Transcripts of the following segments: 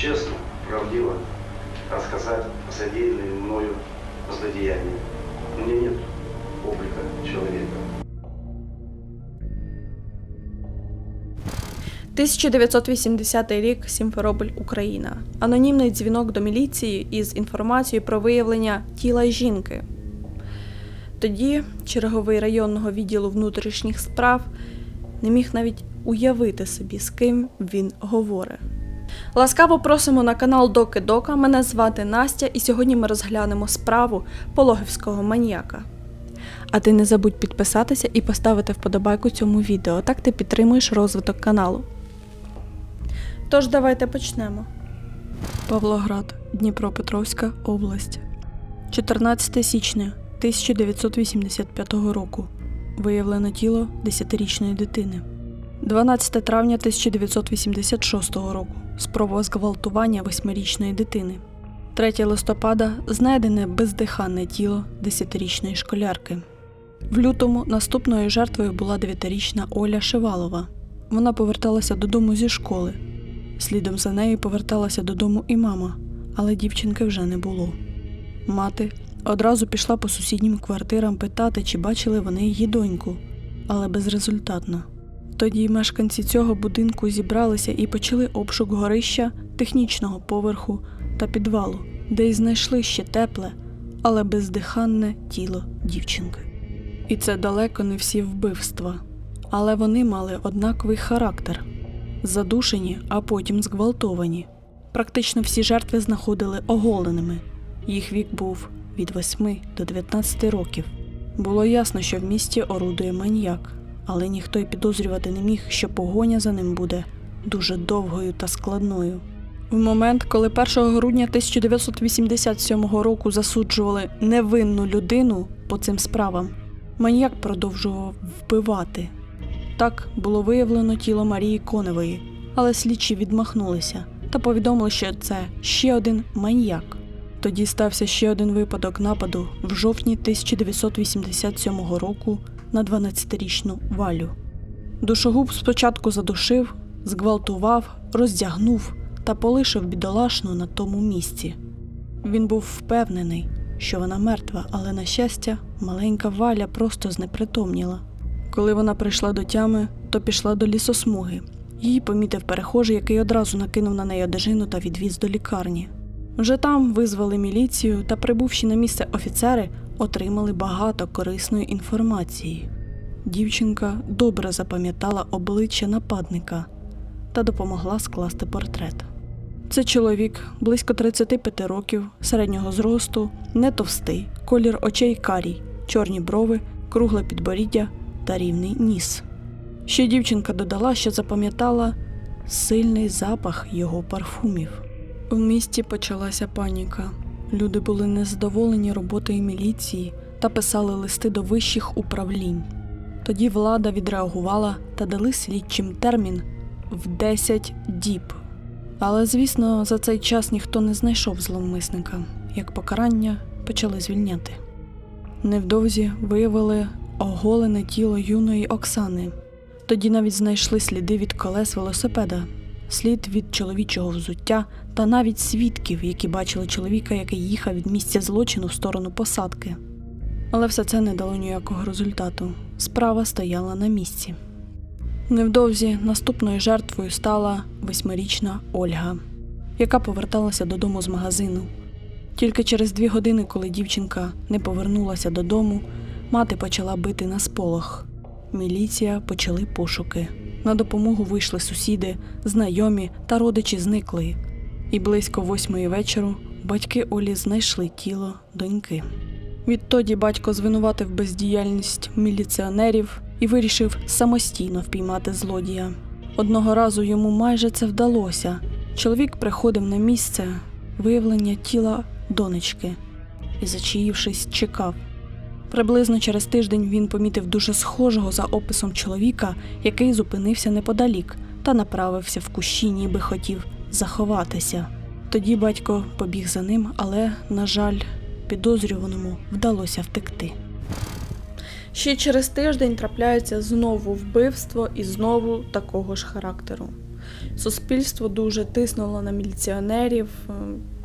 честно, правдиво рассказать о содеянные мною злодеянии. У меня нет облика человека. 1980 рік Сімферополь, Україна. Анонімний дзвінок до міліції із інформацією про виявлення тіла жінки. Тоді черговий районного відділу внутрішніх справ не міг навіть уявити собі, з ким він говорить. Ласкаво просимо на канал Доки Дока. Мене звати Настя, і сьогодні ми розглянемо справу пологівського маніяка. А ти не забудь підписатися і поставити вподобайку цьому відео. Так ти підтримуєш розвиток каналу. Тож давайте почнемо. Павлоград, Дніпропетровська область. 14 січня 1985 року. Виявлено тіло 10-річної дитини. 12 травня 1986 року. Спроба зґвалтування 8-річної дитини. 3 листопада знайдене бездиханне тіло 10-річної школярки. В лютому наступною жертвою була 9-річна Оля Шивалова. Вона поверталася додому зі школи. Слідом за нею поверталася додому і мама, але дівчинки вже не було. Мати одразу пішла по сусіднім квартирам питати, чи бачили вони її доньку, але безрезультатно. Тоді мешканці цього будинку зібралися і почали обшук горища, технічного поверху та підвалу, де й знайшли ще тепле, але бездиханне тіло дівчинки. І це далеко не всі вбивства, але вони мали однаковий характер задушені, а потім зґвалтовані. Практично всі жертви знаходили оголеними. Їх вік був від 8 до 19 років. Було ясно, що в місті орудує маніяк, але ніхто й підозрювати не міг, що погоня за ним буде дуже довгою та складною. В момент, коли 1 грудня 1987 року засуджували невинну людину по цим справам, маніяк продовжував вбивати. Так було виявлено тіло Марії Коневої, але слідчі відмахнулися та повідомили, що це ще один маньяк. Тоді стався ще один випадок нападу в жовтні 1987 року на 12-річну Валю. Душогуб спочатку задушив, зґвалтував, роздягнув та полишив бідолашну на тому місці. Він був впевнений, що вона мертва, але, на щастя, маленька Валя просто знепритомніла. Коли вона прийшла до тями, то пішла до лісосмуги. Її помітив перехожий, який одразу накинув на неї одежину та відвіз до лікарні. Вже там визвали міліцію та, прибувши на місце офіцери, отримали багато корисної інформації. Дівчинка добре запам'ятала обличчя нападника та допомогла скласти портрет. Це чоловік близько 35 років, середнього зросту, не товстий, колір очей карій, чорні брови, кругле підборіддя та рівний ніс. Ще дівчинка додала, що запам'ятала сильний запах його парфумів. В місті почалася паніка. Люди були незадоволені роботою міліції та писали листи до вищих управлінь. Тоді влада відреагувала та дали слідчим термін в 10 діб. Але, звісно, за цей час ніхто не знайшов зловмисника. Як покарання почали звільняти. Невдовзі виявили оголене тіло юної Оксани. Тоді навіть знайшли сліди від колес велосипеда, слід від чоловічого взуття та навіть свідків, які бачили чоловіка, який їхав від місця злочину в сторону посадки. Але все це не дало ніякого результату. Справа стояла на місці. Невдовзі наступною жертвою стала восьмирічна Ольга, яка поверталася додому з магазину. Тільки через дві години, коли дівчинка не повернулася додому, мати почала бити на сполох. Міліція почали пошуки. На допомогу вийшли сусіди, знайомі та родичі зникли. І близько восьмої вечору батьки Олі знайшли тіло доньки. Відтоді батько звинуватив бездіяльність міліціонерів і вирішив самостійно впіймати злодія. Одного разу йому майже це вдалося. Чоловік приходив на місце виявлення тіла донечки і, зачаївшись, чекав. Приблизно через тиждень він помітив дуже схожого за описом чоловіка, який зупинився неподалік та направився в кущі, ніби хотів заховатися. Тоді батько побіг за ним, але, на жаль, підозрюваному вдалося втекти. Ще через тиждень трапляється знову вбивство і знову такого ж характеру. Суспільство дуже тиснуло на міліціонерів, е,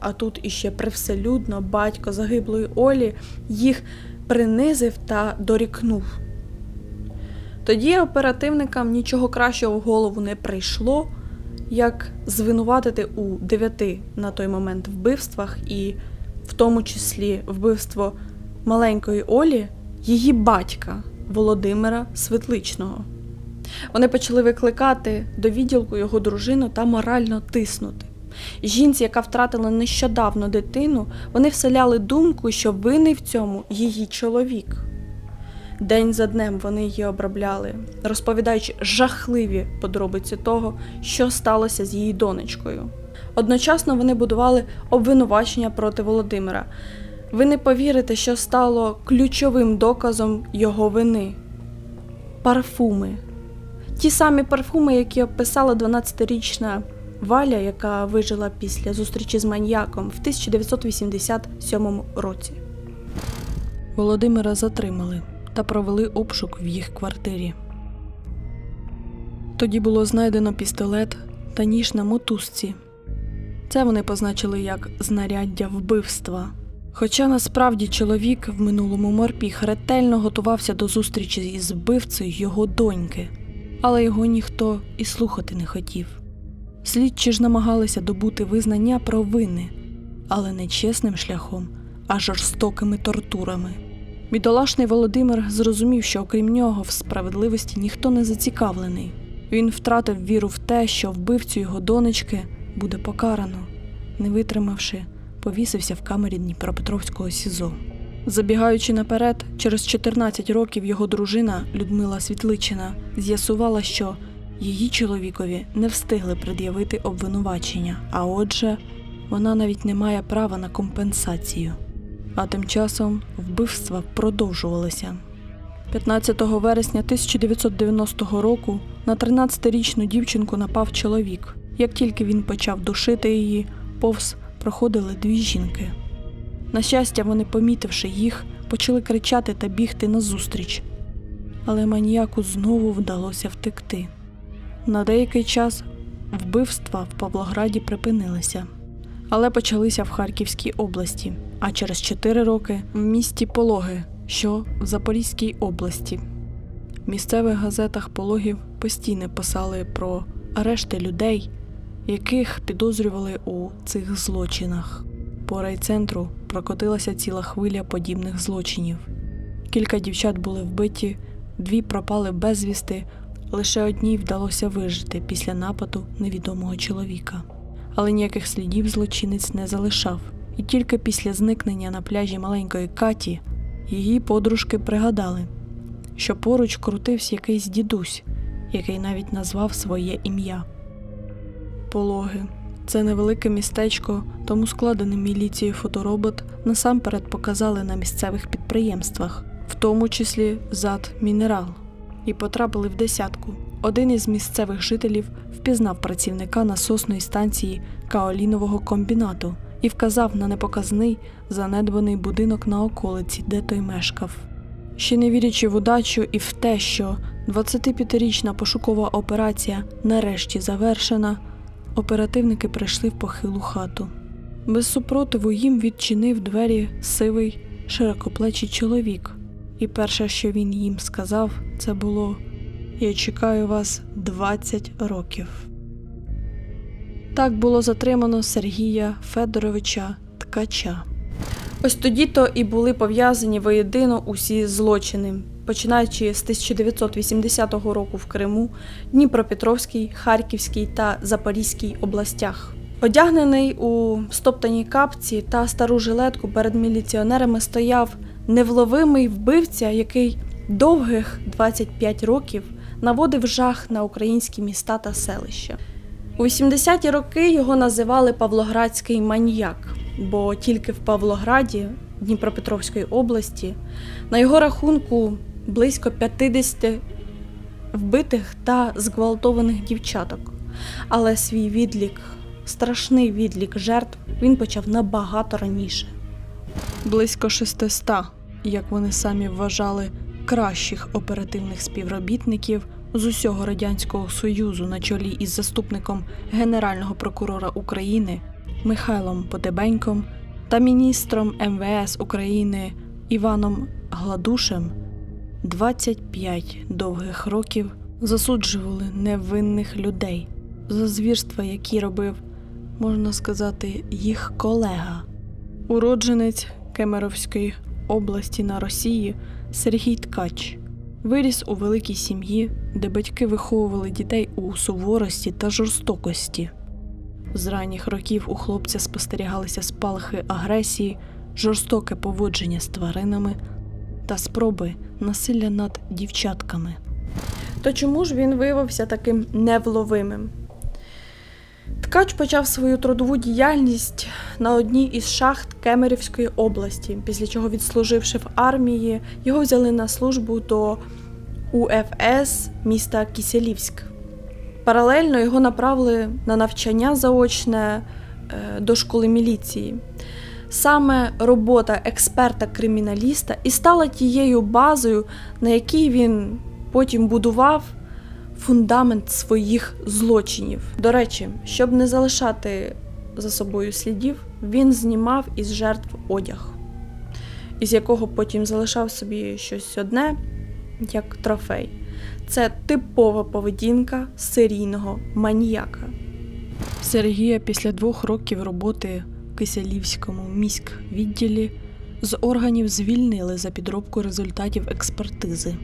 а тут іще привселюдно батько загиблої Олі їх принизив та дорікнув. Тоді оперативникам нічого кращого в голову не прийшло, як звинуватити у дев'яти на той момент вбивствах, і в тому числі вбивство маленької Олі, її батька Володимира Светличного. Вони почали викликати до відділку його дружину та морально тиснути. Жінці, яка втратила нещодавно дитину, вони вселяли думку, що винний в цьому її чоловік. День за днем вони її обробляли, розповідаючи жахливі подробиці того, що сталося з її донечкою. Одночасно вони будували обвинувачення проти Володимира. Ви не повірите, що стало ключовим доказом його вини парфуми. Ті самі парфуми, які описала 12-річна Валя, яка вижила після зустрічі з маньяком в 1987 році. Володимира затримали та провели обшук в їх квартирі. Тоді було знайдено пістолет та ніж на мотузці. Це вони позначили як знаряддя вбивства. Хоча насправді чоловік в минулому морпіх ретельно готувався до зустрічі із вбивцею його доньки, але його ніхто і слухати не хотів. Слідчі ж намагалися добути визнання провини, але не чесним шляхом, а жорстокими тортурами. Бідолашний Володимир зрозумів, що окрім нього в справедливості ніхто не зацікавлений. Він втратив віру в те, що вбивцю його донечки буде покарано, не витримавши, повісився в камері Дніпропетровського СІЗО. Забігаючи наперед, через 14 років його дружина Людмила Світличина з'ясувала, що її чоловікові не встигли пред'явити обвинувачення, а отже, вона навіть не має права на компенсацію. А тим часом вбивства продовжувалися. 15 вересня 1990 року на 13-річну дівчинку напав чоловік. Як тільки він почав душити її, повз проходили дві жінки. На щастя, вони, помітивши їх, почали кричати та бігти назустріч. Але маніяку знову вдалося втекти. На деякий час вбивства в Павлограді припинилися, але почалися в Харківській області, а через 4 роки в місті Пологи, що в Запорізькій області. В місцевих газетах пологів постійно писали про арешти людей, яких підозрювали у цих злочинах. По райцентру прокотилася ціла хвиля подібних злочинів. Кілька дівчат були вбиті, дві пропали безвісти, лише одній вдалося вижити після нападу невідомого чоловіка. Але ніяких слідів злочинець не залишав, і тільки після зникнення на пляжі маленької Каті її подружки пригадали, що поруч крутився якийсь дідусь, який навіть назвав своє ім'я. Пологи. Це невелике містечко, тому складений міліцією фоторобот насамперед показали на місцевих підприємствах, в тому числі зад Мінерал, і потрапили в десятку. Один із місцевих жителів впізнав працівника насосної станції Каолінового комбінату і вказав на непоказний занедбаний будинок на околиці, де той мешкав. Ще не вірячи в удачу і в те, що 25-річна пошукова операція нарешті завершена, оперативники прийшли в похилу хату. Без супротиву їм відчинив двері сивий, широкоплечий чоловік, і перше, що він їм сказав, це було Я чекаю вас 20 років. Так було затримано Сергія Федоровича Ткача. Ось тоді то і були пов'язані воєдино усі злочини, починаючи з 1980 року в Криму, Дніпропетровській, Харківській та Запорізькій областях. Одягнений у стоптаній капці та стару жилетку перед міліціонерами стояв невловимий вбивця, який довгих 25 років наводив жах на українські міста та селища. У 80-ті роки його називали Павлоградський маньяк, бо тільки в Павлограді Дніпропетровської області на його рахунку близько 50 вбитих та зґвалтованих дівчаток. Але свій відлік, страшний відлік жертв, він почав набагато раніше. Близько 600, як вони самі вважали, кращих оперативних співробітників з усього радянського союзу на чолі із заступником генерального прокурора України Михайлом Потебеньком та міністром МВС України Іваном Гладушем 25 довгих років засуджували невинних людей за звірства, які робив, можна сказати, їх колега, уродженець Кемеровської області на Росії Сергій Ткач. Виріс у великій сім'ї, де батьки виховували дітей у суворості та жорстокості. З ранніх років у хлопця спостерігалися спалахи агресії, жорстоке поводження з тваринами та спроби насилля над дівчатками. То чому ж він виявився таким невловимим? Ткач почав свою трудову діяльність на одній із шахт Кемерівської області, після чого, відслуживши в армії, його взяли на службу до УФС міста Кіселівськ. Паралельно його направили на навчання заочне е, до школи міліції. Саме робота експерта-криміналіста і стала тією базою, на якій він потім будував фундамент своїх злочинів. До речі, щоб не залишати за собою слідів, він знімав із жертв одяг, із якого потім залишав собі щось одне, як трофей. Це типова поведінка серійного маніяка. Сергія після двох років роботи в Киселівському міськвідділі з органів звільнили за підробку результатів експертизи.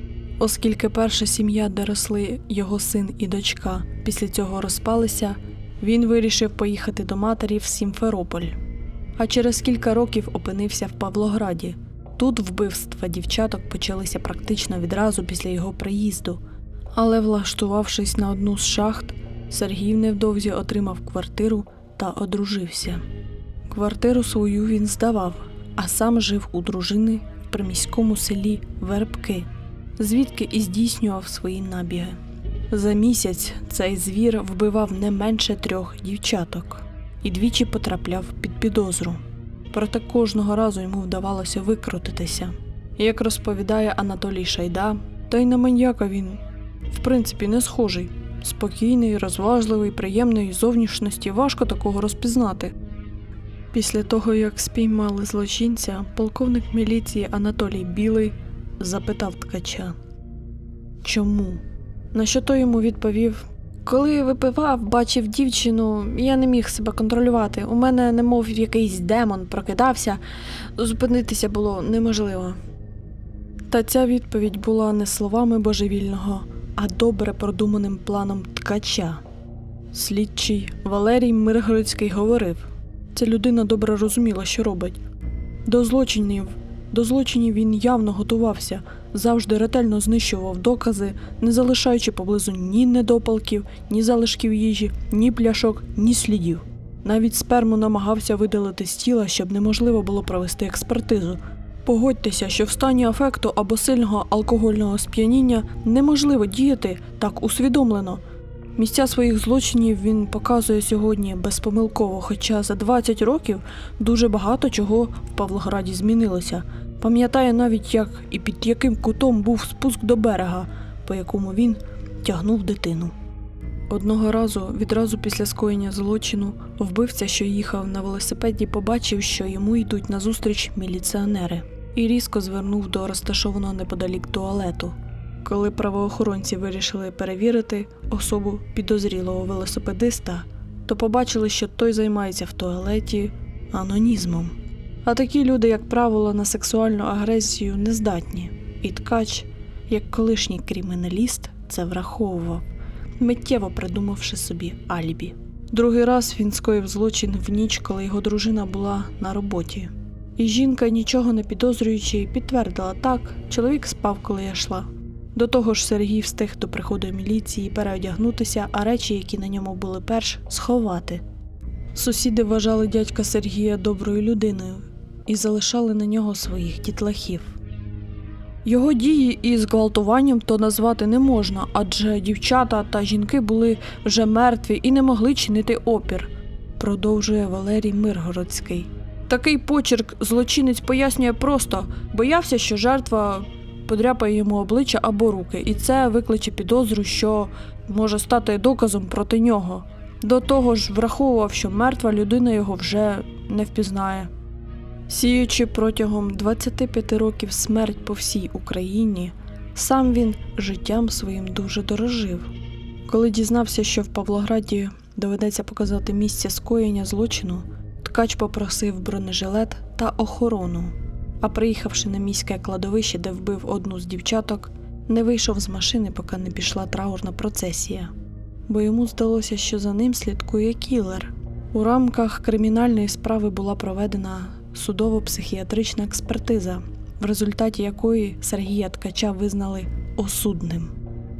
Оскільки перша сім'я, де росли його син і дочка, після цього розпалися, він вирішив поїхати до матері в Сімферополь. А через кілька років опинився в Павлограді. Тут вбивства дівчаток почалися практично відразу після його приїзду. Але, влаштувавшись на одну з шахт, Сергій невдовзі отримав квартиру та одружився. Квартиру свою він здавав, а сам жив у дружини в приміському селі Вербки, звідки і здійснював свої набіги. За місяць цей звір вбивав не менше трьох дівчаток і двічі потрапляв під підозру. Проте кожного разу йому вдавалося викрутитися. Як розповідає Анатолій Шайда, та й на маньяка він, в принципі, не схожий. Спокійний, розважливий, приємної зовнішності, важко такого розпізнати. Після того, як спіймали злочинця, полковник міліції Анатолій Білий запитав ткача. Чому? На що той йому відповів: Коли випивав, бачив дівчину, я не міг себе контролювати. У мене, немов якийсь демон, прокидався, зупинитися було неможливо. Та ця відповідь була не словами божевільного, а добре продуманим планом ткача. Слідчий Валерій Миргородський говорив: ця людина добре розуміла, що робить. До злочинів, до злочинів він явно готувався, завжди ретельно знищував докази, не залишаючи поблизу ні недопалків, ні залишків їжі, ні пляшок, ні слідів. Навіть сперму намагався видалити з тіла, щоб неможливо було провести експертизу. Погодьтеся, що в стані афекту або сильного алкогольного сп'яніння неможливо діяти так усвідомлено. Місця своїх злочинів він показує сьогодні безпомилково, хоча за 20 років дуже багато чого в Павлограді змінилося. Пам'ятає навіть, як і під яким кутом був спуск до берега, по якому він тягнув дитину. Одного разу, відразу після скоєння злочину, вбивця, що їхав на велосипеді, побачив, що йому йдуть назустріч міліціонери, і різко звернув до розташованого неподалік туалету. Коли правоохоронці вирішили перевірити особу підозрілого велосипедиста, то побачили, що той займається в туалеті анонізмом. А такі люди, як правило, на сексуальну агресію не здатні. І ткач, як колишній криміналіст, це враховував, миттєво придумавши собі алібі. Другий раз він скоїв злочин в ніч, коли його дружина була на роботі. І жінка, нічого не підозрюючи, підтвердила так, чоловік спав, коли я йшла. До того ж, Сергій встиг до приходу міліції переодягнутися, а речі, які на ньому були перш, сховати. Сусіди вважали дядька Сергія доброю людиною і залишали на нього своїх дітлахів. Його дії із гвалтуванням то назвати не можна, адже дівчата та жінки були вже мертві і не могли чинити опір, продовжує Валерій Миргородський. Такий почерк злочинець пояснює просто боявся, що жертва подряпає йому обличчя або руки, і це викличе підозру, що може стати доказом проти нього. До того ж, враховував, що мертва людина його вже не впізнає. Сіючи протягом 25 років смерть по всій Україні, сам він життям своїм дуже дорожив. Коли дізнався, що в Павлограді доведеться показати місце скоєння злочину, ткач попросив бронежилет та охорону. А приїхавши на міське кладовище, де вбив одну з дівчаток, не вийшов з машини, поки не пішла траурна процесія. Бо йому здалося, що за ним слідкує кілер. У рамках кримінальної справи була проведена судово-психіатрична експертиза, в результаті якої Сергія Ткача визнали осудним.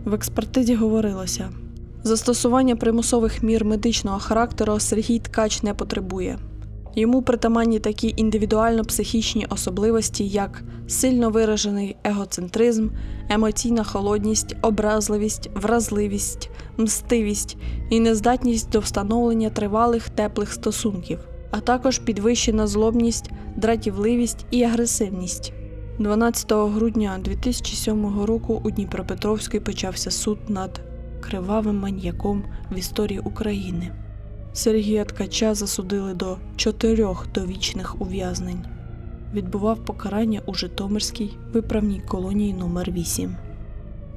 В експертизі говорилося: застосування примусових мір медичного характеру Сергій Ткач не потребує. Йому притаманні такі індивідуально-психічні особливості, як сильно виражений егоцентризм, емоційна холодність, образливість, вразливість, мстивість і нездатність до встановлення тривалих теплих стосунків, а також підвищена злобність, дратівливість і агресивність. 12 грудня 2007 року у Дніпропетровській почався суд над кривавим маньяком в історії України. Сергія Ткача засудили до чотирьох довічних ув'язнень. Відбував покарання у Житомирській виправній колонії номер 8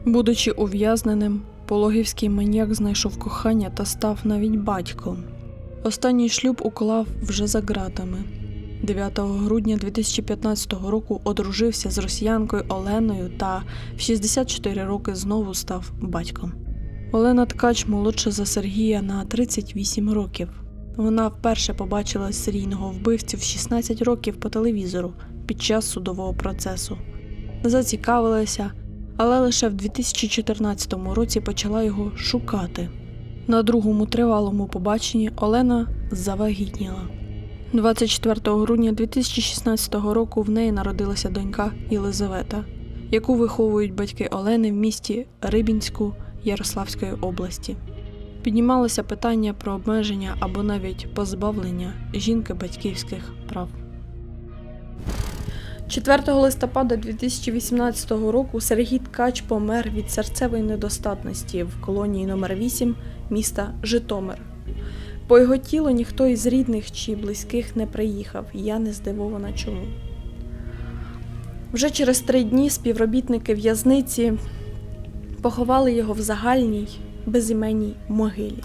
Будучи ув'язненим, пологівський маньяк знайшов кохання та став навіть батьком. Останній шлюб уклав вже за ґратами. 9 грудня 2015 року одружився з росіянкою Оленою та в 64 роки знову став батьком. Олена Ткач молодша за Сергія на 38 років. Вона вперше побачила серійного вбивцю в 16 років по телевізору під час судового процесу. Зацікавилася, але лише в 2014 році почала його шукати. На другому тривалому побаченні Олена завагітніла. 24 грудня 2016 року в неї народилася донька Єлизавета, яку виховують батьки Олени в місті Рибінську Ярославської області. Піднімалося питання про обмеження або навіть позбавлення жінки батьківських прав. 4 листопада 2018 року Сергій Ткач помер від серцевої недостатності в колонії номер 8 міста Житомир. По його тілу ніхто із рідних чи близьких не приїхав, я не здивована чому. Вже через три дні співробітники в'язниці поховали його в загальній безіменній могилі.